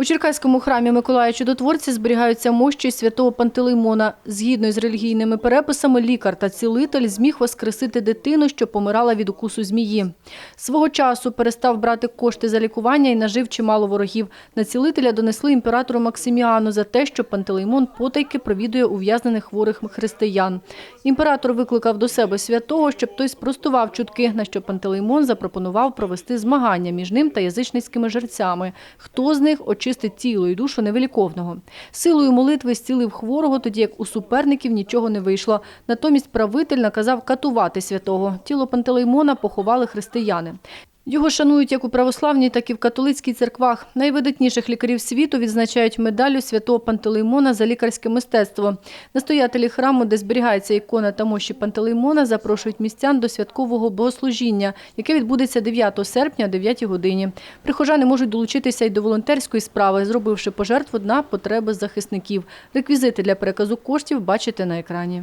У Черкаському храмі Миколая Чудотворця зберігаються мощі святого Пантелеймона. Згідно з релігійними переписами, лікар та цілитель зміг воскресити дитину, що помирала від укусу змії. Свого часу перестав брати кошти за лікування і нажив чимало ворогів. На цілителя донесли імператору Максиміану за те, що Пантелеймон потайки провідує ув'язнених хворих християн. Імператор викликав до себе святого, щоб той спростував чутки, на що Пантелеймон запропонував провести змагання між ним та язичницькими жерцями. Хто з них очистить тіло і душу невиліковного. Силою молитви зцілив хворого, тоді як у суперників нічого не вийшло. Натомість правитель наказав катувати святого. Тіло Пантелеймона поховали християни. Його шанують як у православній, так і в католицькій церквах. Найвидатніших лікарів світу відзначають медаллю святого Пантелеймона за лікарське мистецтво. Настоятелі храму, де зберігається ікона та мощі Пантелеймона, запрошують містян до святкового богослужіння, яке відбудеться 9 серпня о 9 годині. Прихожани можуть долучитися й до волонтерської справи, зробивши пожертву на потреби захисників. Реквізити для переказу коштів бачите на екрані.